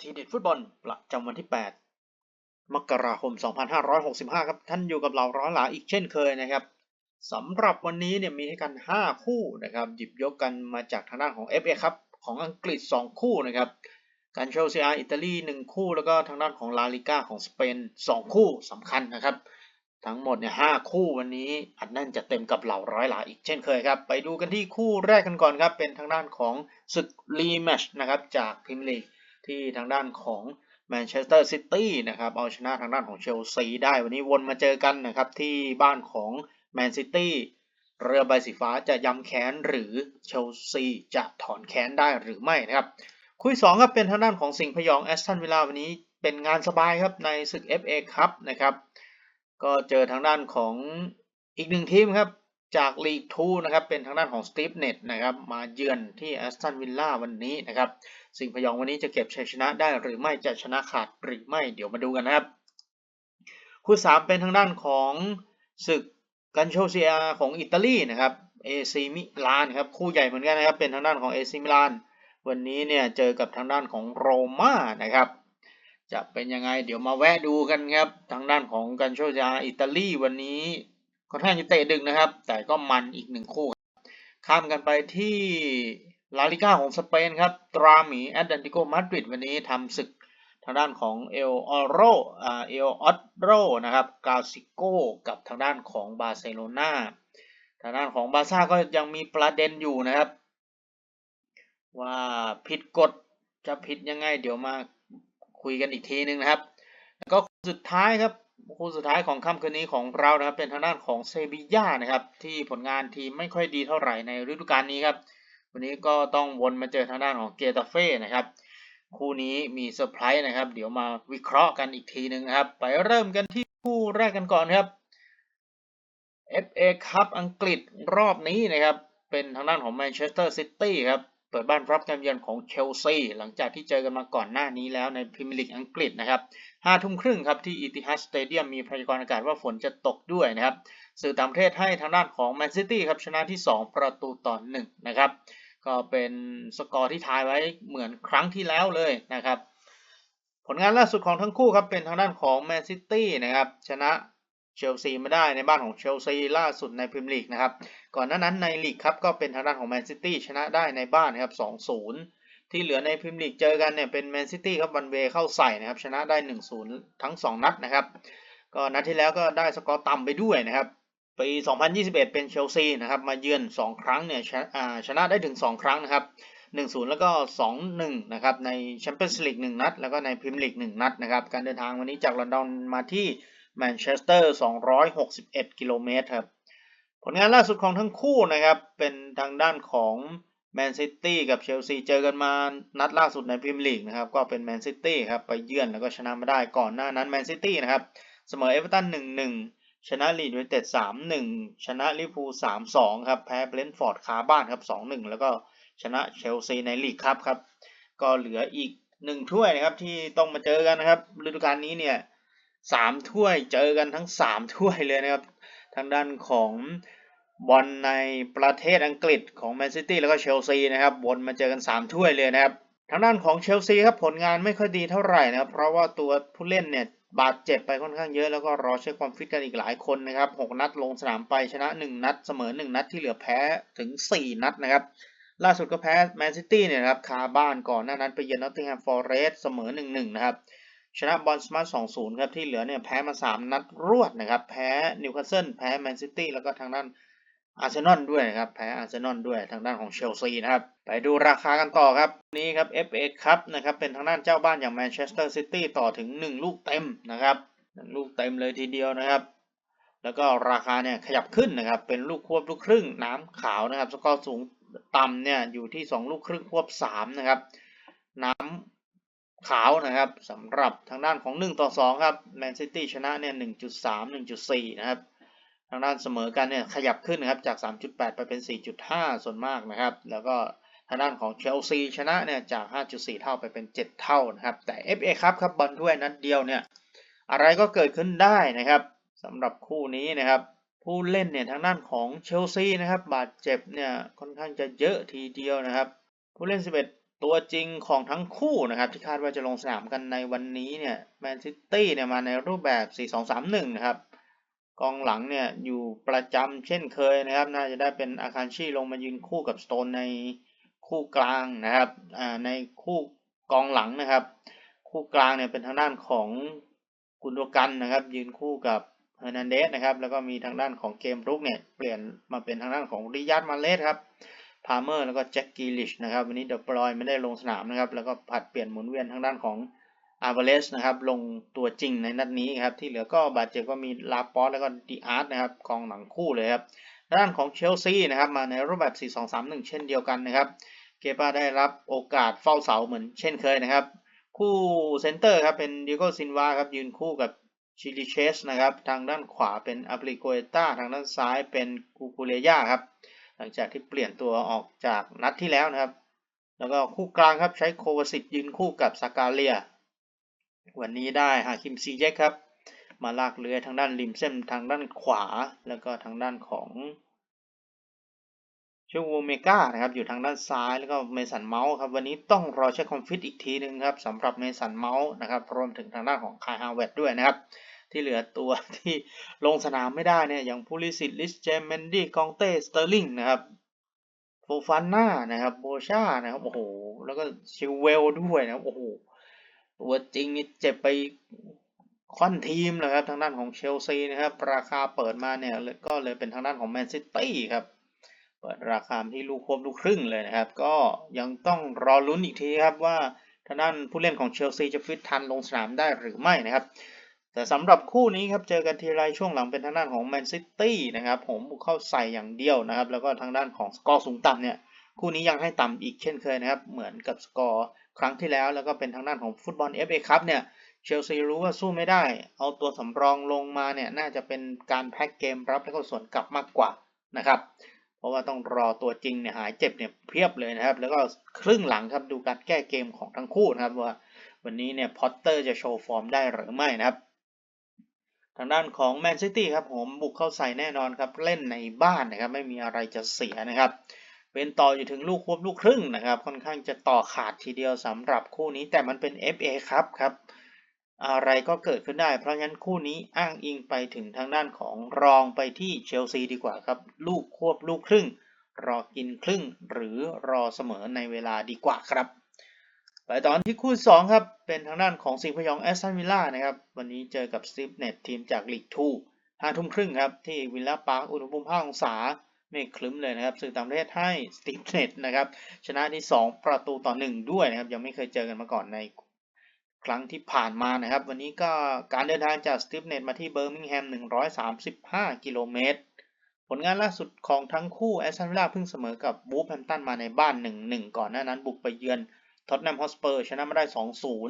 ทีเด็ดฟุตบอลประจำวันที่ 8 มกราคม 2565 ครับท่านอยู่กับเราร้อยหลาอีกเช่นเคยนะครับสำหรับวันนี้เนี่ยมีให้กัน 5 คู่นะครับหยิบยกกันมาจากทางด้านของ FA ครับของอังกฤษ 2 คู่นะครับการเชลซีอาอิตาลี 1 คู่ แล้วก็ทางด้านของลาลิก้าของสเปน 2 คู่สำคัญนะครับ ทั้งหมดเนี่ยหคู่วันนี้อัดแน่นจะเต็มกับเหล่าร้อยหลาอีกเช่นเคยครับ ไปดูกันที่คู่แรกกันก่อนครับเป็นทางด้านของศึกรีแมชนะครับจากพรีเมียร์ลีก ที่ทางด้านของแมนเชสเตอร์ซิตี้นะครับเอาชนะทางด้านของเชลซีได้วันนี้วนมาเจอกันนะครับที่บ้านของแมนซิตี้เรือใบสีฟ้าจะย้ำแค้นหรือเชลซีจะถอนแค้นได้หรือไม่นะครับคุยสองครับเป็นทางด้านของสิงห์พยองแอสตันวิลล่าวันนี้เป็นงานสบายครับในศึก FA ครับนะครับ ก็เจอทางด้านของอีกหนึ่งทีมครับ จากลีก2นะครับเป็นทางด้านของสตีฟเน็ตนะครับมาเยือนที่แอสตันวิลล่าวันนี้นะครับสิงห์พยองวันนี้จะเก็บชัยชนะได้หรือไม่จะชนะขาดหรือไม่เดี๋ยวมาดูกันนะครับ คู่สามเป็นทางด้านของศึกกันโชเซียของอิตาลีนะครับเอซีมิลานครับคู่ใหญ่เหมือนกันนะครับเป็นทางด้านของเอซีมิลานวันนี้เนี่ยเจอกับทางด้านของโรม่านะครับจะเป็นยังไงเดี๋ยวมาแวะดูกันครับทางด้านของกันโชเซียอิตาลีวันนี้ ค่อนข้างจะเตะดึกนะครับ แต่ก็มันอีกหนึ่งคู่ข้ามกันไปที่ลาลิก้าของสเปนครับ ตราหมีแอตแลนติโกมาดริดวันนี้ทำศึกทางด้านของเอลออโรเอลออตโรนะครับกาซิโกกับทางด้านของบาร์เซโลนาทางด้านของบาซ่าก็ยังมีประเด็นอยู่นะครับ ว่าผิดกฎจะผิดยังไงเดี๋ยวมาคุยกันอีกทีนึงนะครับ แล้วก็สุดท้ายครับ คู่สุดท้ายของค่ำคืนนี้ของเรานะครับ เป็นทางด้านของเซบีย่านะครับ ที่ผลงานทีมไม่ค่อยดีเท่าไหร่ในฤดูกาลนี้ครับ วันนี้ก็ต้องวนมาเจอทางด้านของเกตาเฟ่นะครับ คู่นี้มีเซอร์ไพรส์นะครับ เดี๋ยวมาวิเคราะห์กันอีกทีหนึ่งครับ ไปเริ่มกันที่คู่แรกกันก่อนครับ FA คัพอังกฤษรอบนี้นะครับ เป็นทางด้านของแมนเชสเตอร์ซิตี้ครับ เปิดบ้านรับการเยือนของเชลซีหลังจากที่เจอกันมาก่อนหน้านี้แล้วในพรีเมียร์ลีกอังกฤษนะครับห้าทุ่มครึ่งครับที่อีติฮัดสเตเดียมมีพยากรณ์อากาศว่าฝนจะตกด้วยนะครับ สื่อต่างประเทศให้ทางด้านของแมนซิตี้ครับชนะที่ 2 ประตูต่อ1นะครับก็เป็นสกอร์ที่ทายไว้เหมือนครั้งที่แล้วเลยนะครับ ผลงานล่าสุดของทั้งคู่ครับเป็นทางด้านของแมนซิตี้นะครับชนะ เชลซีมาได้ในบ้านของเชลซีล่าสุดในพรีเมียร์ลีกนะครับ ก่อนหน้านั้นในลีกครับก็เป็นทางด้านของแมนซิตี้ชนะได้ในบ้านนะครับ 2-0 ที่เหลือในพรีเมียร์ลีกเจอกันเนี่ยเป็นแมนซิตี้ครับวันเวเข้าใส่นะครับชนะได้ 1-0 ทั้ง 2 นัดนะครับ ก็นัดที่แล้วก็ได้สกอร์ต่ำไปด้วยนะครับปี 2021 เป็นเชลซีนะครับมาเยือน 2 ครั้งเนี่ยชนะชนะได้ถึง 2 ครั้งนะครับ 1-0 แล้วก็ 2-1 นะครับในแชมเปี้ยนส์ลีก1นัด แล้วก็ในพรีเมียร์ลีก1นัดนะครับ การเดินทางวันนี้จากลอนดอนมาที่ แมนเชสเตอร์ 261 กิโลเมตรครับ ผลงานล่าสุดของทั้งคู่นะครับ เป็นทางด้านของแมนซิตี้กับเชลซีเจอกันมานัดล่าสุดในพรีเมียร์ลีกนะครับ ก็เป็นแมนซิตี้ครับ ไปเยือนแล้วก็ชนะมาได้ก่อนหน้านั้นแมนซิตี้นะครับ เสมอเอเวอร์ตัน 1-1 ชนะลีดยูไนเต็ด 3-1 ชนะลิเวอร์พูล 3-2 ครับ แพ้เบรนท์ฟอร์ดคาบ้านครับ 2-1 แล้วก็ชนะเชลซีในลีกครับครับ ก็เหลืออีก1ถ้วยนะครับที่ต้องมาเจอกันนะครับฤดูกาลนี้เนี่ย สามถ้วยเจอกันทั้งสามถ้วยเลยนะครับ ทางด้านของบอลในประเทศอังกฤษของแมนซิตี้แล้วก็เชลซีนะครับวนมาเจอกัน3ถ้วยเลยนะครับ ทางด้านของเชลซีครับผลงานไม่ค่อยดีเท่าไหร่นะครับ เพราะว่าตัวผู้เล่นเนี่ยบาดเจ็บไปค่อนข้างเยอะแล้วก็รอเช็คความฟิตกันอีกหลายคนนะครับ6นัดลงสนามไปชนะ 1 นัดเสมอ 1 นัดที่เหลือแพ้ถึง 4 นัดนะครับ ล่าสุดก็แพ้แมนซิตี้เนี่ยครับคาบ้านก่อนหน้านั้นไปเยือนนอตติงแฮมฟอร์เรสเสมอ 1-1 นะครับ ชนะบอลสมาร์ท2-0ครับที่เหลือเนี่ยแพ้มา 3 นัดรวดนะครับ แพ้นิวคาสเซิลแพ้แมนซิตี้แล้วก็ทางด้านอาร์เซนอลด้วยนะครับแพ้อาร์เซนอลด้วยทางด้านของเชลซีนะครับ ไปดูราคากันต่อครับ นี้ครับ FA ครับนะครับเป็นทางด้านเจ้าบ้านอย่างแมนเชสเตอร์ซิตี้ต่อถึง 1 ลูกเต็มนะครับลูกเต็มเลยทีเดียวนะครับ แล้วก็ราคาเนี่ยขยับขึ้นนะครับ เป็นลูกควบลูกครึ่งน้ำขาวนะครับ สกอร์สูงต่ำเนี่ยอยู่ที่ 2 ลูกครึ่งควบ 3 นะครับ น้ำ ขาวนะครับสำหรับทางด้านของ 1 ต่อ 2 ครับแมนซิตี้ชนะเนี่ย 1.3 1.4 นะครับ ทางด้านเสมอกันเนี่ยขยับขึ้นนะครับจาก 3.8 ไปเป็น 4.5 ส่วนมากนะครับ แล้วก็ทางด้านของเชลซีชนะเนี่ยจาก 5.4 เท่าไปเป็น 7 เท่านะครับ แต่ FA ครับครับบอลถ้วยนัดเดียวเนี่ยอะไรก็เกิดขึ้นได้นะครับสำหรับคู่นี้นะครับ ผู้เล่นเนี่ยทางด้านของเชลซีนะครับบาดเจ็บเนี่ยค่อนข้างจะเยอะทีเดียวนะครับ ผู้เล่น 11 ตัวจริงของทั้งคู่นะครับที่คาดว่าจะลงสนามกันในวันนี้เนี่ยแมนซิตี้เนี่ยมาในรูปแบบ 4-2-3-1 นะครับ กองหลังเนี่ยอยู่ประจำเช่นเคยนะครับ น่าจะได้เป็นอาคารชีลงมายืนคู่กับสโตนในคู่กลางนะครับในคู่กองหลังนะครับ คู่กลางเนี่ยเป็นทางด้านของกุนโดกันนะครับ ยืนคู่กับเฮอร์นันเดสนะครับแล้วก็มีทางด้านของเกมรุกเนี่ยเปลี่ยนมาเป็นทางด้านของริยัตมาเลสครับ พาร์เมอร์แล้วก็แจ็คกีลิชนะครับวันนี้เดอะบรอยไม่ได้ลงสนามนะครับแล้วก็ผัดเปลี่ยนหมุนเวียนทางด้านของอาร์เวเลสนะครับลงตัวจริงในนัดนี้ครับที่เหลือก็บาดเจ็บก็มีลาปอสแล้วก็ดีอาร์ตนะครับกองหลังคู่เลยครับด้านของเชลซีนะครับมาในรูปแบบ 4-2-3-1 เช่นเดียวกันนะครับเกปาได้รับโอกาสเฝ้าเสาเหมือนเช่นเคยนะครับ คู่เซนเตอร์ครับเป็นดิโกซินวาครับยืนคู่กับชิลิเชสนะครับทางด้านขวาเป็นอัปริโกเอต้าทางด้านซ้ายเป็นกูกูเลียครับ หลังจากที่เปลี่ยนตัวออกจากนัดที่แล้วนะครับ แล้วก็คู่กลางครับใช้โควาสิตยืนคู่กับซากาเลีย วันนี้ได้ฮาคิมซีเยกครับ มาลากเรือทางด้านริมเส้นทางด้านขวา แล้วก็ทางด้านของชูโวเมก้านะครับอยู่ทางด้านซ้ายแล้วก็เมสันเมาส์ครับวันนี้ต้องรอเช็คคอมฟิตอีกทีนึงครับสำหรับเมสันเมาส์นะครับรวมถึงทางด้านของคายฮาวเวดด้วยนะครับ ที่เหลือตัวที่ลงสนามไม่ได้เนี่ยอย่างพูลิสิตลิสเจมเมนดี้กองเต้สเตอร์ลิงนะครับโฟฟาน่านะครับโบชานะครับโอ้โหแล้วก็ชิลเวลด้วยนะครับโอ้โหตัวจริงนี่เจ็บไปค่อนทีมนะครับทางด้านของเชลซีนะครับราคาเปิดมาเนี่ยก็เลยเป็นทางด้านของแมนซิตี้ครับเปิดราคาที่ลูกควบลูกครึ่งเลยนะครับ ก็ยังต้องรอลุ้นอีกทีครับว่าทางด้านผู้เล่นของเชลซีจะฟิตทันลงสนามได้หรือไม่นะครับ แต่สำหรับคู่นี้ครับเจอกันทีไรช่วงหลังเป็นทางด้านของแมนซิตี้นะครับผมบุกเข้าใส่อย่างเดียวนะครับ แล้วก็ทางด้านของสกอร์สูงต่ำเนี่ยคู่นี้ยังให้ต่ำอีกเช่นเคยนะครับ เหมือนกับสกอร์ครั้งที่แล้ว แล้วก็เป็นทางด้านของฟุตบอล FA คัพเนี่ยเชลซีรู้ว่าสู้ไม่ได้ เอาตัวสำรองลงมาเนี่ยน่าจะเป็นการแพ็กเกมรับแล้วก็ส่วนกลับมากกว่านะครับเพราะว่าต้องรอตัวจริงเนี่ยหายเจ็บเนี่ยเพียบเลยนะครับ แล้วก็ครึ่งหลังครับดูการแก้เกมของทั้งคู่นะครับว่า วันนี้เนี่ยพอตเตอร์จะโชว์ฟอร์มได้หรือไม่นะครับ ทางด้านของแมนซิตี้ครับผมบุกเข้าใส่แน่นอนครับเล่นในบ้านนะครับไม่มีอะไรจะเสียนะครับเป็นต่ออยู่ถึงลูกควบลูกครึ่งนะครับ ค่อนข้างจะต่อขาดทีเดียวสำหรับคู่นี้แต่มันเป็น FA ครับครับ อะไรก็เกิดขึ้นได้ เพราะฉะนั้นคู่นี้อ้างอิงไปถึงทางด้านของรองไปที่เชลซีดีกว่าครับ ลูกควบลูกครึ่ง รอกินครึ่งหรือรอเสมอในเวลาดีกว่าครับ ไปตอนที่คู่ 2 ครับ เป็นทางด้านของสิงห์พยองแอสตันวิลล่านะครับ วันนี้เจอกับสตีฟเน็ตทีมจากลีก2ห้าทุ่มครึ่งครับ ที่วิลล่าพาร์คอุณหภูมิ5องศาไม่คลึ้มเลยนะครับสื่อต่างประเทศให้สตีฟเน็ตนะครับ ชนะที่ 2 ประตูต่อ 1 ด้วยนะครับ ยังไม่เคยเจอกันมาก่อนในครั้งที่ผ่านมานะครับ วันนี้ก็การเดินทางจากสตีฟเน็ตมาที่เบอร์มิงแฮม 135 กิโลเมตร ผลงานล่าสุดของทั้งคู่แอสตันวิลล่าเพิ่งเสมอกับบูฟแฮมตันมาในบ้าน 1-1 ก่อนหน้านั้นบุกไปเยือน ท็อตแนมฮอสเปอร์ชนะมาได้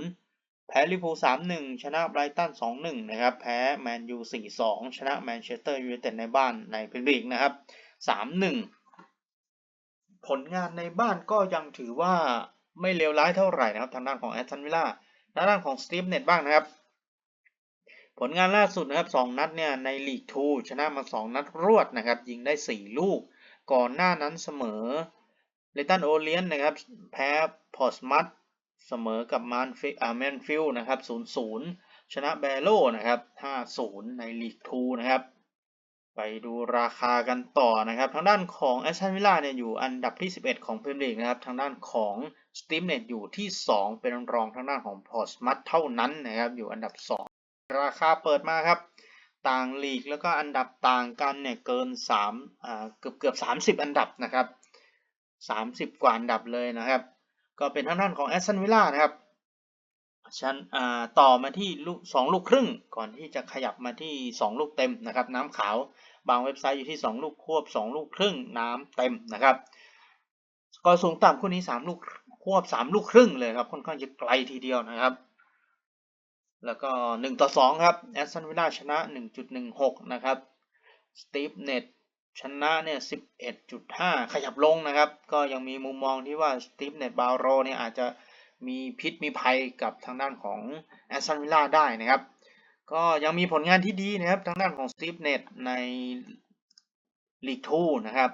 2-0 แพ้ลิเวอร์พูล3-1 ชนะไบรตัน 2-1 นะครับ แพ้แมนยู 4-2 ชนะแมนเชสเตอร์ยูไนเต็ดในบ้านในพรีเมียร์ลีกนะครับ 3-1 ผลงานในบ้านก็ยังถือว่าไม่เลวร้ายเท่าไหร่นะครับ ทางด้านของแอสตันวิลล่าทางด้านของสตีฟเน็ตบ้างนะครับ ผลงานล่าสุดนะครับ 2 นัดเนี่ยในลีก 2 ชนะมา 2 นัดรวดนะครับ ยิงได้ 4 ลูก ก่อนหน้านั้นเสมอ เลตันโอเลียนนะครับ แพ้พอสมัตเสมอกับมานฟิอาแมนฟิลนะครับ0-0ชนะแบโลนะครับ5-0ในลีก2นะครับ ไปดูราคากันต่อนะครับ ทางด้านของแอสตันวิลล่าเนี่ยอยู่อันดับที่ 11 ของพรีเมียร์ลีกนะครับ ทางด้านของสตีมเน็ตอยู่ที่ 2 เป็นรองทางด้านของพอสมัตเท่านั้นนะครับ อยู่อันดับ 2 ราคาเปิดมาครับต่างลีกแล้วก็อันดับต่างกันเนี่ยเกิน3อ่าเกือบเกือบ30 อันดับนะครับ 30 กว่าอันดับเลยนะครับ ก็เป็นทางด้านของแอสตันวิลล่านะครับชั้นอ่าต่อมาที่ลูก2ลูกครึ่งก่อนที่จะขยับมาที่ 2 ลูกเต็มนะครับ น้ำขาวบางเว็บไซต์อยู่ที่ 2 ลูกควบ 2 ลูกครึ่งน้ำเต็มนะครับกอสูงต่ำคู่นี้ 3 ลูกควบ 3 ลูกครึ่งเลยครับค่อนข้างจะไกลทีเดียวนะครับ แล้วก็ 1 ต่อ 2 ครับแอสตันวิลล่าชนะ 1.16 นะครับสตีฟเน็ต ชนะเนี่ย11.5 ขยับลงนะครับ ก็ยังมีมุมมองที่ว่าสตีฟเน็ตบาโรเนี่ยอาจจะมีพิษมีภัยกับทางด้านของแอสตันวิลล่าได้นะครับ ก็ยังมีผลงานที่ดีนะครับทางด้านของสตีฟเน็ตในลีกทูนะครับ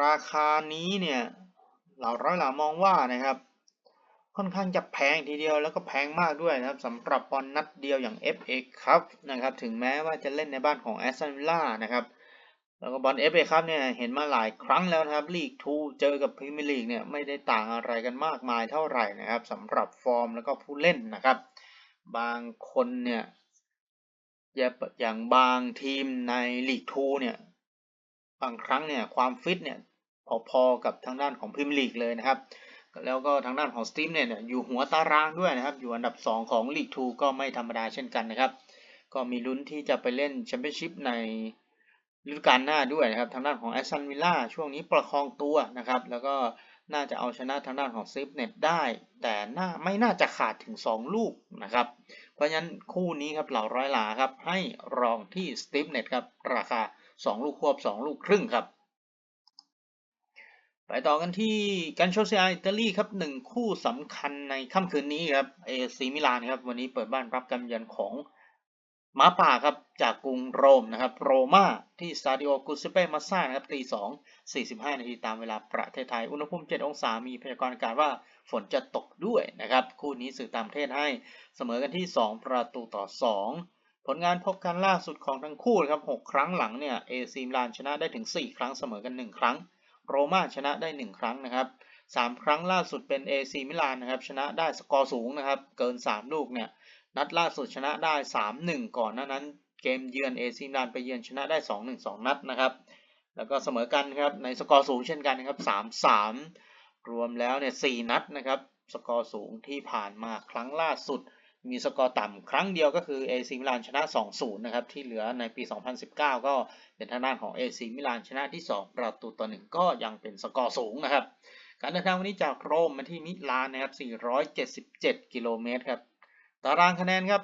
ราคานี้เนี่ยเหล่าร้อยหลามองว่านะครับ ค่อนข้างจะแพงทีเดียวแล้วก็แพงมากด้วยนะครับสำหรับบอลนัดเดียวอย่าง FA ครับนะครับ ถึงแม้ว่าจะเล่นในบ้านของแอสตันวิลล่านะครับ แล้วก็บอล FA ครับเนี่ยเห็นมาหลายครั้งแล้วนะครับลีก2เจอกับพรีเมียร์ลีกเนี่ยไม่ได้ต่างอะไรกันมากมายเท่าไหร่นะครับสำหรับฟอร์มแล้วก็ผู้เล่นนะครับ บางคนเนี่ยอย่างบางทีมในลีก2เนี่ยบางครั้งเนี่ยความฟิตเนี่ยพอๆกับทางด้านของพรีเมียร์ลีกเลยนะครับ แล้วก็ทางด้านของสตีมเนี่ยอยู่หัวตารางด้วยนะครับ อยู่อันดับ 2 ของลีก2ก็ไม่ธรรมดาเช่นกันนะครับ ก็มีลุ้นที่จะไปเล่นแชมเปี้ยนชิพใน ฤดูกาลหน้าด้วยนะครับทางด้านของแอสตันวิลล่าช่วงนี้ประคองตัวนะครับ แล้วก็น่าจะเอาชนะทางด้านของซิฟเน็ตได้ แต่น่าไม่น่าจะขาดถึง 2 ลูกนะครับ เพราะฉะนั้นคู่นี้ครับเหล่าร้อยหลาครับ ให้รองที่สตีฟเน็ตครับ ราคา 2 ลูกควบ 2 ลูกครึ่งครับ ไปต่อกันที่กันโชเซียอิตาลีครับหนึ่งคู่สำคัญในค่ำคืนนี้ครับเอซีมิลานครับ วันนี้เปิดบ้านรับการเยือนของ หมาป่าครับจากกรุงโรมนะครับโรมาที่สตาดิโอกุสเป้มาซ่านะครับตีสองสี่สิบห้านาทีตามเวลาประเทศไทย อุณหภูมิ7องศามีพยากรณ์อากาศว่าฝนจะตกด้วยนะครับ คู่นี้สื่อตามประเทศให้เสมอกันที่ 2 ประตูต่อ 2 ผลงานพบกันล่าสุดของทั้งคู่ครับ6ครั้งหลังเนี่ยเอซีมิลานชนะได้ถึง 4 ครั้งเสมอกัน 1 ครั้ง โรม่าชนะได้ 1 ครั้งนะครับ 3 ครั้งล่าสุดเป็น AC มิลานนะครับชนะได้สกอร์สูงนะครับ เกิน 3 ลูกเนี่ย นัดล่าสุดชนะได้ 3-1 ก่อนหน้านั้นเกมเยือนเอซิมลานไปเยือนชนะได้ 2-1 2 นัดนะครับ แล้วก็เสมอกันครับในสกอร์สูงเช่นกันนะครับ 3-3 รวมแล้วเนี่ย 4 นัดนะครับ สกอร์สูงที่ผ่านมาครั้งล่าสุด มีสกอร์ต่ำครั้งเดียวก็คือเอซิมิลานชนะ 2-0 นะครับ ที่เหลือในปี 2019 ก็เป็นทางด้านของเอซิมิลานชนะที่ 2 ประตูต่อ 1 ก็ยังเป็นสกอร์สูงนะครับ การเดินทางวันนี้จากโรมมาที่มิลานนะครับ477 กิโลเมตรครับ ตารางคะแนนครับ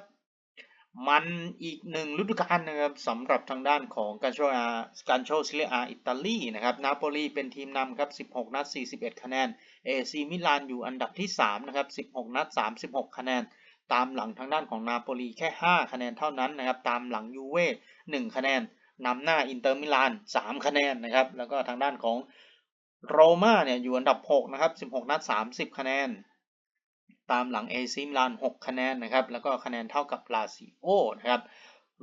มันอีกหนึ่งฤดูกาลนะครับสำหรับทางด้านของการโชอาการโชซิเลอาอิตาลีนะครับนาโปลีเป็นทีมนำครับ 16 นัด 41 คะแนนเอซีมิลานอยู่อันดับที่ 3 นะครับ 16 นัด 36 คะแนน ตามหลังทางด้านของนาโปลีแค่ 5 คะแนนเท่านั้นนะครับ ตามหลังยูเว่1คะแนนนำหน้าอินเตอร์มิลาน 3 คะแนนนะครับ แล้วก็ทางด้านของโรม่าเนี่ยอยู่อันดับ 6 นะครับ 16 นัด 30 คะแนน ตามหลังเอซิมลาน6คะแนนนะครับ แล้วก็คะแนนเท่ากับลาซิโอนะครับ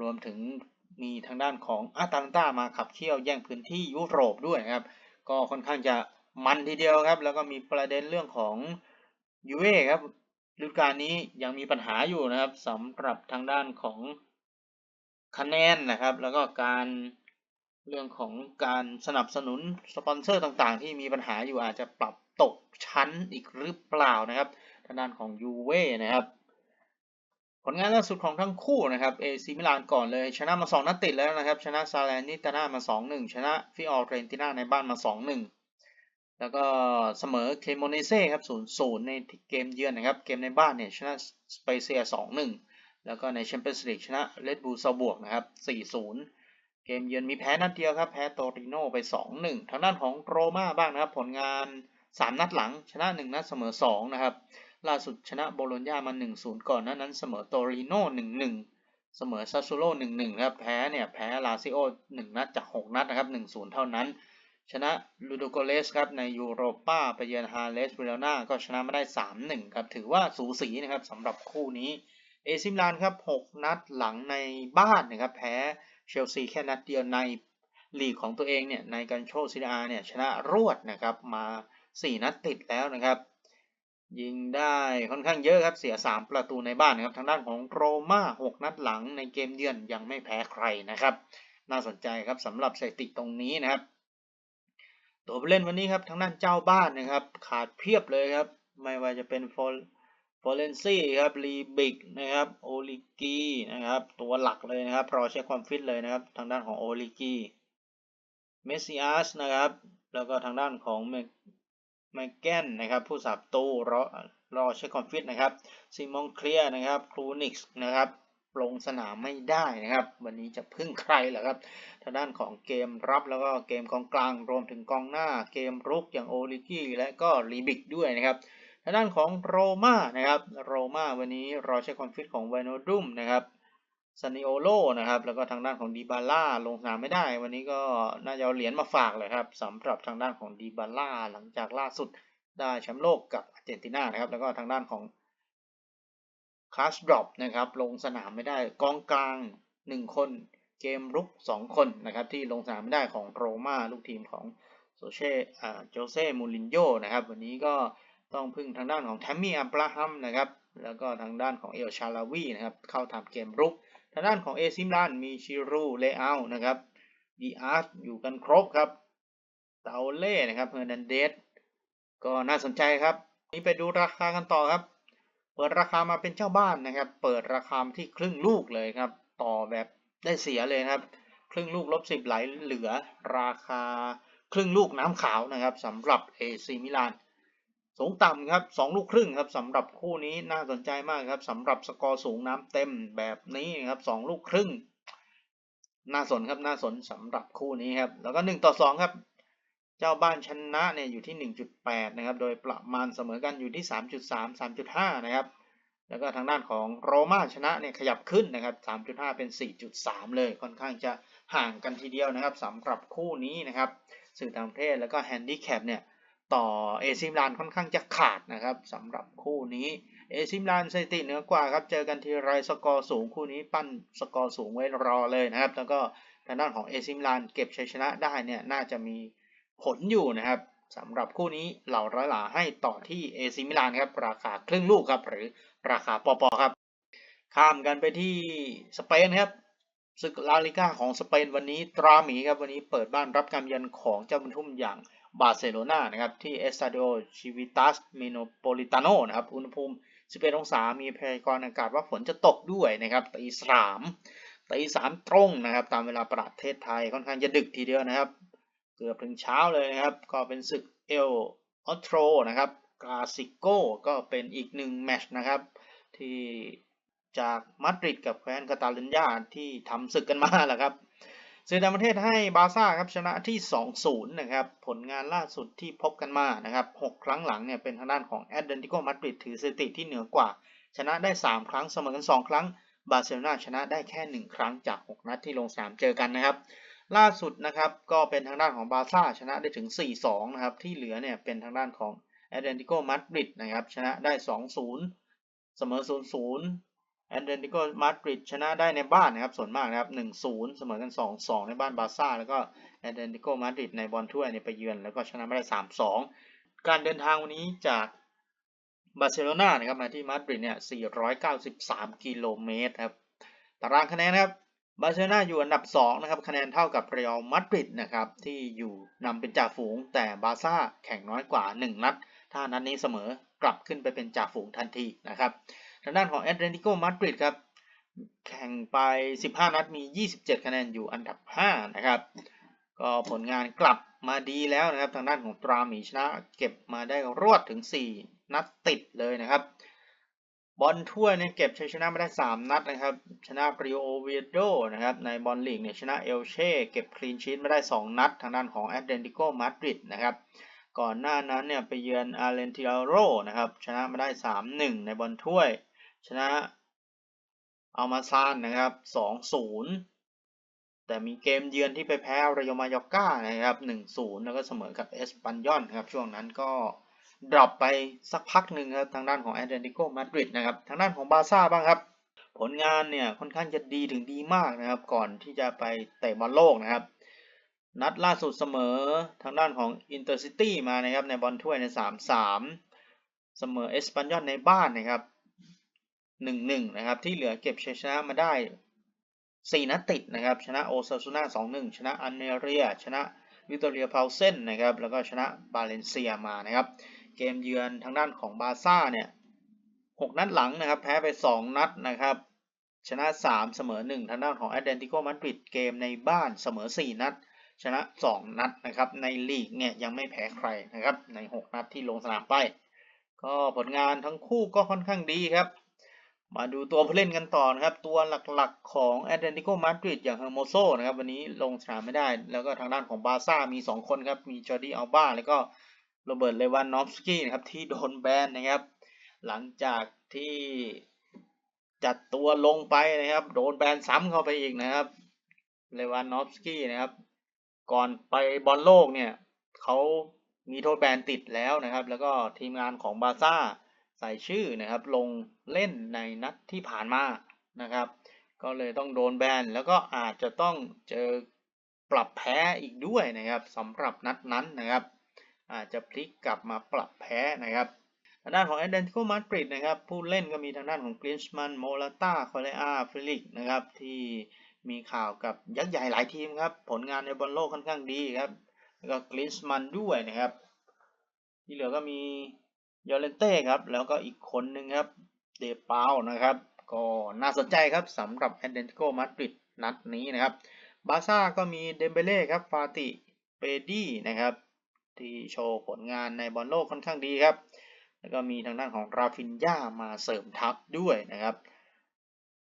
รวมถึงมีทางด้านของอาตาลันตามาขับเคี่ยวแย่งพื้นที่ยุโรปด้วยนะครับ ก็ค่อนข้างจะมันทีเดียวครับ แล้วก็มีประเด็นเรื่องของยูเอครับฤดูกาลนี้ยังมีปัญหาอยู่นะครับสำหรับทางด้านของคะแนนนะครับ แล้วก็การเรื่องของการสนับสนุนสปอนเซอร์ต่างๆ ที่มีปัญหาอยู่อาจจะปรับตกชั้นอีกหรือเปล่านะครับ ทางด้านของยูเว่นะครับผลงานล่าสุดของทั้งคู่นะครับเอซีมิลานก่อนเลย ชนะมา 2 นัดติดแล้วนะครับ ชนะซาเลนิตานามา 2-1 ชนะฟิออเรนตินาในบ้านมา 2-1 แล้วก็เสมอเคโมเนเซ่ครับ 0-0 ในเกมเยือนนะครับ เกมในบ้านเนี่ยชนะสเปเซีย 2-1 แล้วก็ในแชมเปี้ยนส์ลีกชนะเลดบูลซาบวกนะครับ 4-0 เกมเยือนมีแพ้นัดเดียวครับ แพ้โตริโนไป 2-1 ทางด้านของโรม่าบ้างนะครับ ผลงาน 3 นัดหลัง ชนะ 1 นัดเสมอ 2 นะครับ ล่าสุดชนะโบโลญญามา 1-0 ก่อนนั้นนั้นเสมอโตริโน่ 1-1 เสมอซาซูโร่1-1ครับแพ้เนี่ยแพ้ลาซิโอ1นัดจาก 6 นัดนะครับ 1-0 เท่านั้น ชนะลูโดโกเลสครับในยูโรป้าไปเยือนฮาเลสเวลนาก็ชนะมาได้ 3-1 ครับ ถือว่าสูสีนะครับสำหรับคู่นี้เอซิมลานครับ 6 นัดหลังในบ้านนะครับแพ้เชลซีแค่นัดเดียวในลีกของตัวเองเนี่ยในการโชว์ซีอาเนี่ยชนะรวดนะครับมา 4 นัดติดแล้วนะครับ ยิงได้ค่อนข้างเยอะครับเสีย 3 ประตูในบ้านนะครับทางด้านของโรม่า6 นัดหลังในเกมเยือนยังไม่แพ้ใครนะครับ น่าสนใจครับสำหรับสถิติตรงนี้นะครับ ตัวผู้เล่นวันนี้ครับทางด้านเจ้าบ้านนะครับ ขาดเพียบเลยครับ ไม่ว่าจะเป็นโฟฟอเรนซี่ครับรีบิกนะครับโอลิกีนะครับ ตัวหลักเลยนะครับรอเช็คความฟิตเลยนะครับ ทางด้านของโอลิกีเมสซิอัสนะครับ แล้วก็ทางด้านของ แมกแกนนะครับ ผู้สับตูรอรอเช็คคอมฟิตนะครับซิมองเคลียนะครับครูนิกส์นะครับลงสนามไม่ได้นะครับ วันนี้จะพึ่งใครเหรอครับทางด้านของเกมรับแล้วก็เกมกองกลางรวมถึงกองหน้าเกมรุกอย่างโอลิกี้และก็รีบิกด้วยนะครับทางด้านของโรม่านะครับโรม่าวันนี้รอเช็คคอมฟิตของไวโนดุมนะครับ ซานิโอโลนะครับ แล้วก็ทางด้านของดีบาล่าลงสนามไม่ได้ วันนี้ก็น่าจะเอาเหรียญมาฝากเลยครับสำหรับทางด้านของดีบาล่าหลังจากล่าสุดได้แชมป์โลกกับอาร์เจนตินานะครับ แล้วก็ทางด้านของคลาสดรอปนะครับ ลงสนามไม่ได้กองกลาง 1 คน เกมรุก 2 คนนะครับ ที่ลงสนามไม่ได้ของโรม่าลูกทีมของโซเช่โจเซ่มูรินโญ่นะครับ วันนี้ก็ต้องพึ่งทางด้านของแทมมี่อับราฮัมนะครับ แล้วก็ทางด้านของเอลชาลาวีนะครับ เข้าทำเกมรุกางด้านของเอซิมลานมีชิรูเลอานะครับดีอาร์อยู่กันครบครับเตาเล่นะครับเฮอร์นันเดสก็น่าสนใจครับนี่ไปดูราคากันต่อครับ เปิดราคามาเป็นเจ้าบ้านนะครับ เปิดราคาที่ครึ่งลูกเลยครับ ต่อแบบได้เสียเลยครับ ครึ่งลูกลบสิบไหลเหลือราคาครึ่งลูกน้ำขาวนะครับสำหรับเอซีมิลาน สูงต่ำครับสองลูกครึ่งครับสำหรับคู่นี้น่าสนใจมากครับสำหรับสกอร์สูงน้ำเต็มแบบนี้ครับสองลูกครึ่ง น่าสนครับน่าสนสำหรับคู่นี้ครับแล้วก็หนึ่งต่อสองครับ เจ้าบ้านชนะเนี่ยอยู่ที่1.8นะครับโดยประมาณเสมอกันอยู่ที่3.3 3.5นะครับแล้วก็ทางด้านของโรม่าชนะเนี่ยขยับขึ้นนะครับ 3.5 เป็น 4.3 เลย ค่อนข้างจะห่างกันทีเดียวนะครับสำหรับคู่นี้นะครับ สื่อต่างประเทศแล้วก็แฮนดิแคปเนี่ย ต่อเอซิมลานค่อนข้างจะขาดนะครับสำหรับคู่นี้เอซิมลานสถิติเหนือกว่าครับเจอกันทีไรสกอร์สูงคู่นี้ปั้นสกอร์สูงไว้รอเลยนะครับ แล้วก็ทางด้านของเอซิมลานเก็บชัยชนะได้เนี่ยน่าจะมีผลอยู่นะครับสำหรับคู่นี้เหล่าร้อยหลาให้ต่อที่เอซิมิลานครับราคาครึ่งลูกครับหรือราคาปอปอครับ ข้ามกันไปที่สเปนครับศึกลาลิก้าของสเปนวันนี้ตราหมีครับวันนี้เปิดบ้านรับการเยือนของเจ้าบุญทุ่มอย่าง บาร์เซโลนานะครับที่เอสตาดิโอชิวิตัสเมโนโปลิตาโนนะครับอุณหภูมิ 11 องศา มีพยากรณ์อากาศว่าฝนจะตกด้วยนะครับตีสามตีสามตรงนะครับ ตามเวลาประเทศไทยค่อนข้างจะดึกทีเดียวนะครับ เกือบถึงเช้าเลยนะครับ ก็เป็นศึกเอลออโตรนะครับกาซิโกก็เป็นอีกหนึ่งแมตช์นะครับ ที่จากมาดริดกับแคว้นกาตาลันยาที่ทำศึกกันมาแหละครับ สื่อต่างประเทศให้บาซ่าครับชนะที่2-0นะครับผลงานล่าสุดที่พบกันมานะครับ6ครั้งหลังเนี่ยเป็นทางด้านของแอตเลติโกมาดริดถือสถิติที่เหนือกว่า ชนะได้ 3 ครั้งเสมอกัน 2 ครั้ง บาร์เซโลนาชนะได้แค่ 1 ครั้งจาก 6 นัดที่ลงสนามเจอกันนะครับล่าสุดนะครับก็เป็นทางด้านของบาซ่าชนะได้ถึง 4-2 นะครับที่เหลือเนี่ยเป็นทางด้านของแอตเลติโกมาดริดนะครับชนะได้ 2-0 เสมอ 0-0 แอนเดนติโกมาดริดชนะได้ในบ้านนะครับส่วนมากนะครับ1-0เสมอกัน2-2ในบ้านบาซ่าแล้วก็แอนเดนติโกมาดริดในบอลถ้วยเนี่ยไปเยือนแล้วก็ชนะไม่ได้3-2การเดินทางวันนี้จากบาร์เซโลนานะครับมาที่มาดริดเนี่ย493 กิโลเมตรครับตารางคะแนนนะครับบาร์เซโลนาอยู่อันดับ2นะครับคะแนนเท่ากับเรอัลมาดริดนะครับที่อยู่นำเป็นจ่าฝูง แต่บาซ่าแข่งน้อยกว่า 1 นัด ถ้านัดนี้เสมอกลับขึ้นไปเป็นจ่าฝูงทันทีนะครับ ทางด้านของแอตเลติโกมาดริดครับ แข่งไป 15 นัดมี 27 คะแนนอยู่อันดับ 5 นะครับ ก็ผลงานกลับมาดีแล้วนะครับ ทางด้านของตราหมีชนะ เก็บมาได้รวดถึง 4 นัดติดเลยนะครับ บอลถ้วยเนี่ยเก็บชัยชนะมาได้ 3 นัดนะครับ ชนะปริโอเวโดนะครับ ในบอลลีกเนี่ยชนะเอลเช่เก็บคลีนชีตมาได้ 2 นัด ทางด้านของแอตเลติโกมาดริดนะครับก่อนหน้านั้นเนี่ยไปเยือนอาร์เรนติอาโรนะครับชนะมาได้ 3-1 ในบอลถ้วย ชนะเอัลมาซานนะครับ2-0แต่มีเกมเยือนที่ไปแพ้เรอัลมายอก้านะครับ1-0แล้วก็เสมอกับเอสปันยอนครับช่วงนั้นก็ดรอปไปสักพักหนึ่งครับทางด้านของแอตเลติโกมาดริดนะครับทางด้านของบาซ่าบ้างครับ ผลงานเนี่ยค่อนข้างจะดีถึงดีมากนะครับ ก่อนที่จะไปเตะบอลโลกนะครับ นัดล่าสุดเสมอทางด้านของอินเตอร์ซิตี้มานะครับในบอลถ้วยใน 3-3 เสมอเอสปันยอนในบ้านนะครับ 1-1นะครับที่เหลือเก็บชัยชนะมาได้ 4 นัดติดนะครับชนะโอซาซูน่า2-1 ชนะอันเนเรีย ชนะวิตอเรียพาวเซนนะครับแล้วก็ชนะบาเลนเซียมานะครับเกมเยือนทางด้านของบาซ่าเนี่ย6นัดหลังนะครับแพ้ไป 2 นัดนะครับชนะ 3 เสมอ 1 ทางด้านของแอตเลติโกมาดริดเกมในบ้านเสมอ 4 นัด ชนะ 2 นัดนะครับในลีกเนี่ยยังไม่แพ้ใครนะครับใน 6 นัดที่ลงสนามไป ก็ผลงานทั้งคู่ก็ค่อนข้างดีครับ มาดูตัวผู้เล่นกันต่อนะครับ ตัวหลักๆของแอตเลติโกมาดริดอย่างเฮอร์โมโซนะครับ วันนี้ลงสนามไม่ได้ แล้วก็ทางด้านของบาซ่ามี 2 คนครับ มีจอร์ดีอัลบาแล้วก็โรเบิร์ตเลวานนอฟสกี้นะครับ ที่โดนแบนนะครับ หลังจากที่จัดตัวลงไปนะครับ โดนแบนซ้ำเข้าไปอีกนะครับเลวานนอฟสกี้นะครับ ก่อนไปบอลโลกเนี่ยเขามีโทษแบนติดแล้วนะครับ แล้วก็ทีมงานของบาซ่า ใส่ชื่อนะครับลงเล่นในนัดที่ผ่านมานะครับ ก็เลยต้องโดนแบนแล้วก็อาจจะต้องเจอปรับแพ้อีกด้วยนะครับสำหรับนัดนั้นนะครับ อาจจะพลิกกลับมาปรับแพ้นะครับทางด้านของแอตเลติโกมาดริดนะครับผู้เล่นก็มีทางด้านของกริชมันโมลาตาคอเลอาฟิลิกนะครับที่มีข่าวกับยักษ์ใหญ่หลายทีมครับ ผลงานในบอลโลกค่อนข้างดีครับ แล้วก็กริชมันด้วยนะครับ ที่เหลือก็มี ยอเลนเต้ครับ แล้วก็อีกคนหนึ่งครับเดปาวนะครับ ก็น่าสนใจครับสำหรับแอตเลติโกมาดริดนัดนี้นะครับ บาซ่าก็มีเดมเบเล่ครับฟาติเปดี้นะครับ ที่โชว์ผลงานในบอลโลกค่อนข้างดีครับ แล้วก็มีทางด้านของราฟินยามาเสริมทัพด้วยนะครับ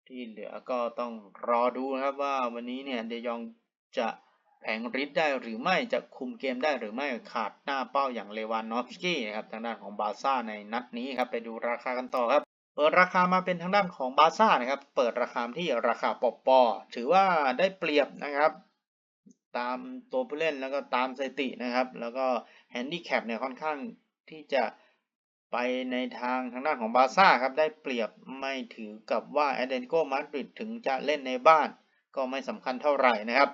ที่เหลือก็ต้องรอดูนะครับว่าวันนี้เนี่ยเดยองจะ แผงฤทธิ์ได้หรือไม่จะคุมเกมได้หรือไม่ขาดหน้าเป้าอย่างเลวานนอฟสกี้นะครับทางด้านของบาซ่าในนัดนี้ครับไปดูราคากันต่อครับเปิดราคามาเป็นทางด้านของบาซ่านะครับ เปิดราคาที่ราคาปอปอถือว่าได้เปรียบนะครับ ตามตัวผู้เล่นแล้วก็ตามสถิตินะครับ แล้วก็แฮนดี้แคปเนี่ยค่อนข้างที่จะไปในทางทางด้านของบาซ่าครับได้เปรียบไม่ถือกับว่าแอตเลติโกมาดริดถึงจะเล่นในบ้าน ก็ไม่สำคัญเท่าไหร่นะครับ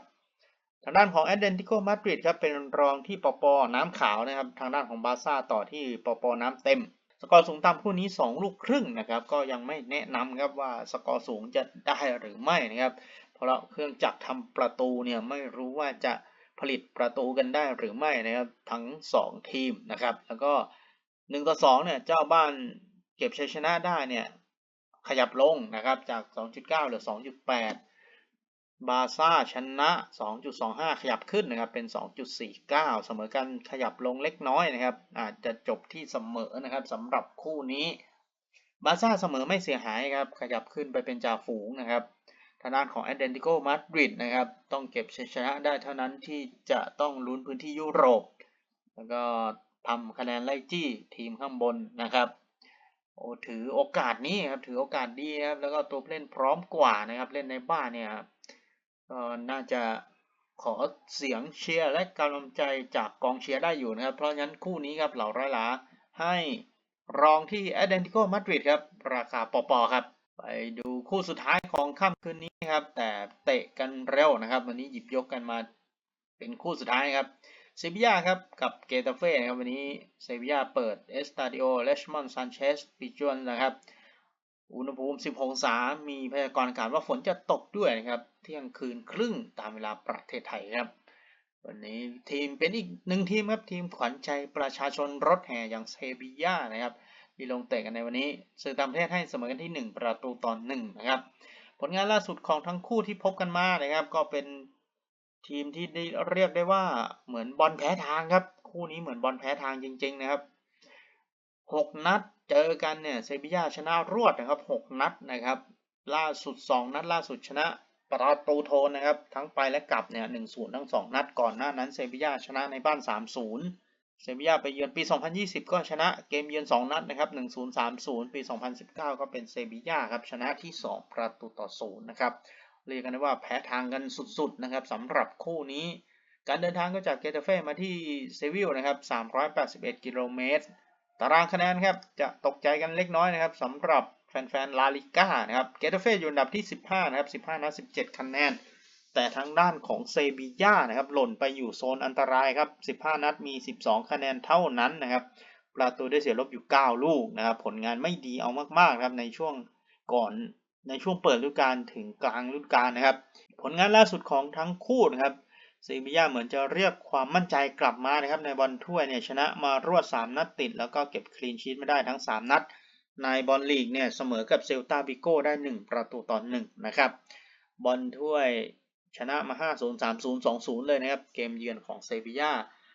ทางด้านของแอตเลติโกมาดริดครับเป็นรองที่ปปน้ำขาวนะครับ ทางด้านของบาซ่าต่อที่ปปน้ำเต็ม สกอร์สูงต่ำคู่นี้ 2 ลูกครึ่งนะครับ ก็ยังไม่แนะนำครับว่าสกอร์สูงจะได้หรือไม่นะครับ เพราะเครื่องจักรทำประตูเนี่ยไม่รู้ว่าจะผลิตประตูกันได้หรือไม่นะครับทั้ง 2 ทีมนะครับ แล้วก็1ต่อ2เนี่ยเจ้าบ้านเก็บชัยชนะได้เนี่ยขยับลงนะครับจาก 2.9 เหลือ 2.8 บาซ่าชนะ 2.25 ขยับขึ้นนะครับ เป็น 2.49 เสมอกันขยับลงเล็กน้อยนะครับ อาจจะจบที่เสมอนะครับสำหรับคู่นี้ บาซ่าเสมอไม่เสียหายครับ ขยับขึ้นไปเป็นจ่าฝูงนะครับ ทางด้านของแอตเลติโกมาดริดนะครับ ต้องเก็บชัยชนะได้เท่านั้นที่จะต้องลุ้นพื้นที่ยุโรป แล้วก็ทำคะแนนไล่จี้ทีมข้างบนนะครับโอ้ถือโอกาสนี้ครับ ถือโอกาสดีครับ แล้วก็ตัวเล่นพร้อมกว่านะครับ เล่นในบ้านเนี่ยครับ ก็น่าจะขอเสียงเชียร์และกำลังใจจากกองเชียร์ได้อยู่นะครับ เพราะฉะนั้นคู่นี้ครับเหล่าร้อยหลาให้รองที่แอตเลติโกมาดริดครับ ราคาปอปอครับ ไปดูคู่สุดท้ายของค่ำคืนนี้ครับ แต่เตะกันเร็วนะครับ วันนี้หยิบยกกันมาเป็นคู่สุดท้ายครับเซบียาครับ กับเกตาเฟ่นะครับวันนี้เซบียาเปิดเอสตาดิโอเลชมอนซันเชสปิจวนนะครับ อุณหภูมิ10องศา มีพยากรณ์อากาศว่าฝนจะตกด้วยนะครับ เที่ยงคืนครึ่งตามเวลาประเทศไทยครับ วันนี้ทีมเป็นอีกหนึ่งทีมครับ ทีมขวัญใจประชาชนรถแห่อย่างเซบีย่านะครับที่ลงเตะกันในวันนี้สื่อต่างประเทศให้เสมอกันที่ 1 ประตูต่อ1นะครับ ผลงานล่าสุดของทั้งคู่ที่พบกันมานะครับ ก็เป็นทีมที่ได้เรียกได้ว่าเหมือนบอลแพ้ทางครับ คู่นี้เหมือนบอลแพ้ทางจริง ๆ นะครับ หกนัดเจอกันเนี่ยเซบียาชนะรวดนะครับหกนัดนะครับ ล่าสุดสองนัดล่าสุดชนะประตูโทนนะครับ ทั้งไปและกลับเนี่ยหนึ่งศูนย์ทั้งสองนัดก่อนหน้านั้นเซบียาชนะในบ้านสามศูนย์เซบียาไปเยือนปี 2020 ก็ชนะเกมเยือน 2 นัดนะครับ 1 0 3 0 ปี 2019 ก็เป็นเซบียาครับชนะที่ 2 ประตูต่อ0นะครับเรียกกันได้ว่าแพ้ทางกันสุดๆนะครับสำหรับคู่นี้ การเดินทางก็จากเกตาเฟ่มาที่เซวิลนะครับ381 กิโลเมตร ตารางคะแนนครับจะตกใจกันเล็กน้อยนะครับสำหรับแฟนๆลาลิก้านะครับเกตาเฟ่อยู่อันดับที่ 15 นะครับ 15นัด17 คะแนน แต่ทางด้านของเซบีย่านะครับ หล่นไปอยู่โซนอันตรายครับ 15 นัดมี 12 คะแนนเท่านั้นนะครับ ประตูได้เสียลบอยู่ 9 ลูกนะครับ ผลงานไม่ดีเอามากๆครับในช่วงก่อนในช่วงเปิดฤดูกาลถึงกลางฤดูกาลนะครับ ผลงานล่าสุดของทั้งคู่นะครับ ซบีย่าเหมือนจะเรียกความมั่นใจกลับมานะครับในบอลถ้วยเนี่ยชนะมารวด 3 นัดติด แล้วก็เก็บคลีนชีตไม่ได้ทั้ง 3 นัด ในบอลลีกเนี่ยเสมอกับเซลตาบิโก้ได้ 1 ประตูต่อ1นะครับบอลถ้วยชนะมา 5-0 3-0 2-0 เลยนะครับ เกมเยือนของเซบีย่า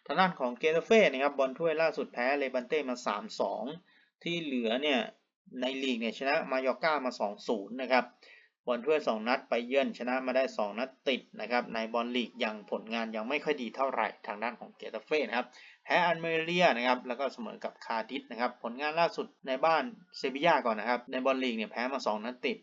ทางด้านของเกเตเฟ่นะครับบอลถ้วยล่าสุดแพ้เลบันเต้มา 3-2 ที่เหลือเนี่ยในลีกเนี่ยชนะมายอก้ามา 2-0 นะครับ บอลถ้วย 2 นัดไปเยือนชนะมาได้ 2 นัดติดนะครับในบอลลีกยังผลงานยังไม่ค่อยดีเท่าไหร่ทางด้านของเกตาเฟ่นะครับแพ้อันเมเรียนะครับแล้วก็เสมอกับคาดิสนะครับผลงานล่าสุดในบ้านเซบียาก่อนนะครับในบอลลีกเนี่ยแพ้มา 2 นัดติด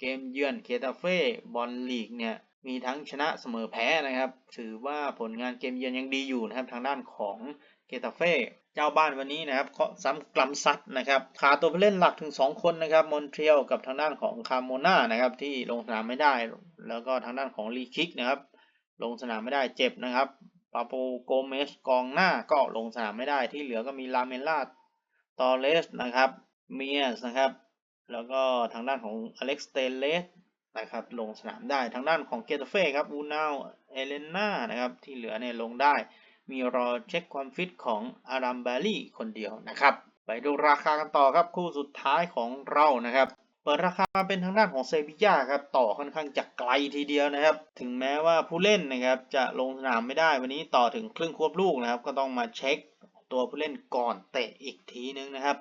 เกมเยือนเกตาเฟ่บอลลีกเนี่ย มีทั้งชนะเสมอแพ้นะครับ ถือว่าผลงานเกมเยือนยังดีอยู่นะครับ ทางด้านของเกตาเฟ่เจ้าบ้านวันนี้นะครับเคาะซ้ำกลัมซัดนะครับขาดตัวผู้เล่นหลักถึง 2 คนนะครับมอนเทรียลกับทางด้านของคาโมนานะครับที่ลงสนามไม่ได้ แล้วก็ทางด้านของลีคิกนะครับ ลงสนามไม่ได้เจ็บนะครับปาโปโกเมสกองหน้าก็ลงสนามไม่ได้ที่เหลือก็มีลาเมล่าตอเรสนะครับเมียสนะครับ แล้วก็ทางด้านของอเล็กซ์เตเลส นะครับลงสนามได้ทางด้านของเกตเฟ่ครับอูนาวเอเลน่านะครับที่เหลือเนี่ยลงได้ มีรอเช็คความฟิตของอารัมบาลีคนเดียวนะครับ ไปดูราคากันต่อครับคู่สุดท้ายของเรานะครับเปิดราคาเป็นทางด้านของเซบีย่าครับต่อค่อนข้างจะไกลทีเดียวนะครับ ถึงแม้ว่าผู้เล่นนะครับจะลงสนามไม่ได้วันนี้ต่อถึงครึ่งควบลูกนะครับ ก็ต้องมาเช็คตัวผู้เล่นก่อนเตะอีกทีนึงนะครับ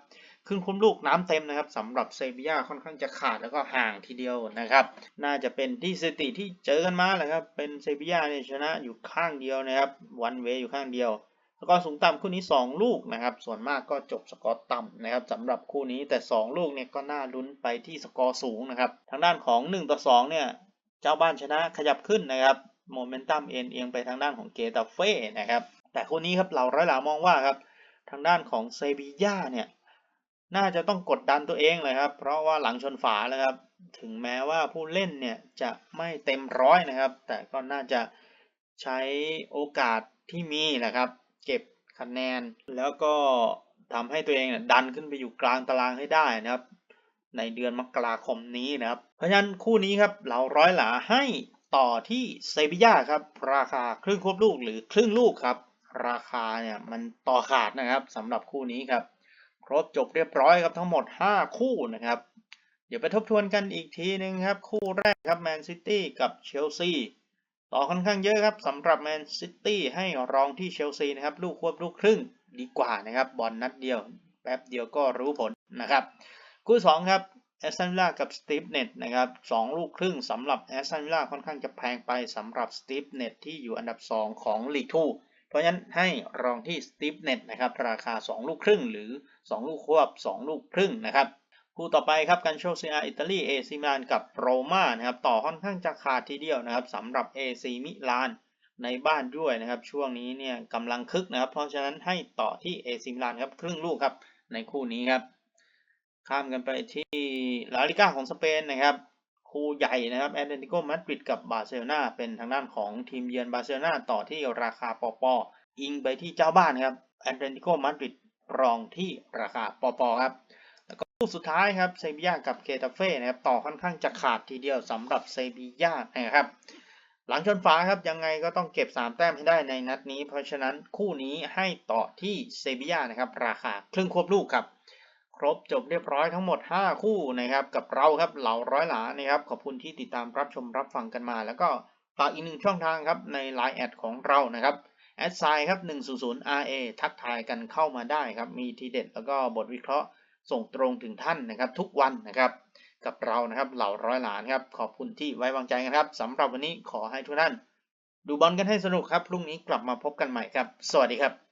ครึ่งควบลูกน้ำเต็มนะครับสำหรับเซบีย่าค่อนข้างจะขาดแล้วก็ห่างทีเดียวนะครับ น่าจะเป็นที่สถิติที่เจอกันมาแหละครับ เป็นเซบีย่าเนี่ยชนะอยู่ข้างเดียวนะครับวันเวอยู่ข้างเดียว แล้วก็สูงต่ำคู่นี้ 2 ลูกนะครับ ส่วนมากก็จบสกอร์ต่ำนะครับสำหรับคู่นี้แต่ 2 ลูกเนี่ยก็น่าลุ้นไปที่สกอร์สูงนะครับ ทางด้านของ 1 ต่อ 2 เนี่ยเจ้าบ้านชนะขยับขึ้นนะครับโมเมนตัมเอ็นเอียงไปทางด้านของเกตาเฟ่นะครับแต่คู่นี้ครับเราร้อยหลามองว่าครับทางด้านของเซบีย่าเนี่ย น่าจะต้องกดดันตัวเองเลยครับ เพราะว่าหลังชนฝาแล้วครับ ถึงแม้ว่าผู้เล่นเนี่ยจะไม่เต็มร้อยนะครับ แต่ก็น่าจะใช้โอกาสที่มีนะครับ เก็บคะแนน แล้วก็ทำให้ตัวเองเนี่ยดันขึ้นไปอยู่กลางตารางให้ได้นะครับ ในเดือนมกราคมนี้นะครับ เพราะฉะนั้นคู่นี้ครับเราร้อยหลาให้ต่อที่เซบีย่าครับ ราคาครึ่งควบลูกหรือครึ่งลูกครับ ราคาเนี่ยมันต่อขาดนะครับสำหรับคู่นี้ครับ ครบจบเรียบร้อยครับทั้งหมด 5 คู่นะครับ เดี๋ยวไปทบทวนกันอีกทีนึงครับ คู่แรกครับแมนซิตี้กับเชลซีต่อค่อนข้างเยอะครับสำหรับแมนซิตี้ให้รองที่เชลซีนะครับ ลูกควบลูกครึ่งดีกว่านะครับ บอลนัดเดียว แป๊บเดียวก็รู้ผลนะครับ คู่ 2 ครับแอสตันวิลล่ากับสตีฟเน็ตนะครับสองลูกครึ่งสำหรับแอสตันวิลล่าค่อนข้างจะแพงไปสำหรับสตีฟเน็ตที่อยู่อันดับ 2 ของลีกทู เพราะฉะนั้นให้รองที่สตีฟเน็ตนะครับ ราคา 2 ลูกครึ่ง หรือ 2 ลูกควบ 2 ลูกครึ่งนะครับคู่ต่อไปครับกันโชซีอาอิตาลีเอซิมิลานกับโรม่านะครับต่อค่อนข้างจะขาดทีเดียวนะครับสำหรับเอซีมิลานในบ้านด้วยนะครับ ช่วงนี้เนี่ยกำลังคึกนะครับ เพราะฉะนั้นให้ต่อที่เอซิมิลานครับครึ่งลูกครับในคู่นี้ครับข้ามกันไปที่ลาลิก้าของสเปนนะครับ คู่ใหญ่นะครับแอตเลติโกมาดริดกับบาร์เซโลนาเป็นทางด้านของทีมเยือนบาร์เซโลนาต่อที่ราคาปอปออิงไปที่เจ้าบ้านครับแอตเลติโกมาดริดรองที่ราคาปอปอครับแล้วก็คู่สุดท้ายครับเซบีย่ากับเกตาเฟ่นะครับต่อค่อนข้างจะขาดทีเดียวสำหรับเซบีย่านะครับหลังชนฟ้าครับยังไงก็ต้องเก็บ 3 แต้มให้ได้ในนัดนี้ เพราะฉะนั้นคู่นี้ให้ต่อที่เซบีย่านะครับราคาครึ่งควบลูกครับ ครบจบเรียบร้อยทั้งหมด 5 คู่นะครับ กับเราครับเหล่าร้อยหลานะครับ ขอบคุณที่ติดตามรับชมรับฟังกันมา แล้วก็ฝากอีกหนึ่งช่องทางครับใน Line แอดของเรานะครับแอดไซครับ 100 RA ทักทายกันเข้ามาได้ครับ มีทีเด็ดแล้วก็บทวิเคราะห์ส่งตรงถึงท่านนะครับ ทุกวันนะครับ กับเรานะครับเหล่าร้อยหลานครับ ขอบคุณที่ไว้วางใจกันครับสำหรับวันนี้ขอให้ทุกท่าน ดูบอลกันให้สนุกครับพรุ่งนี้กลับมาพบกันใหม่ครับ สวัสดีครับ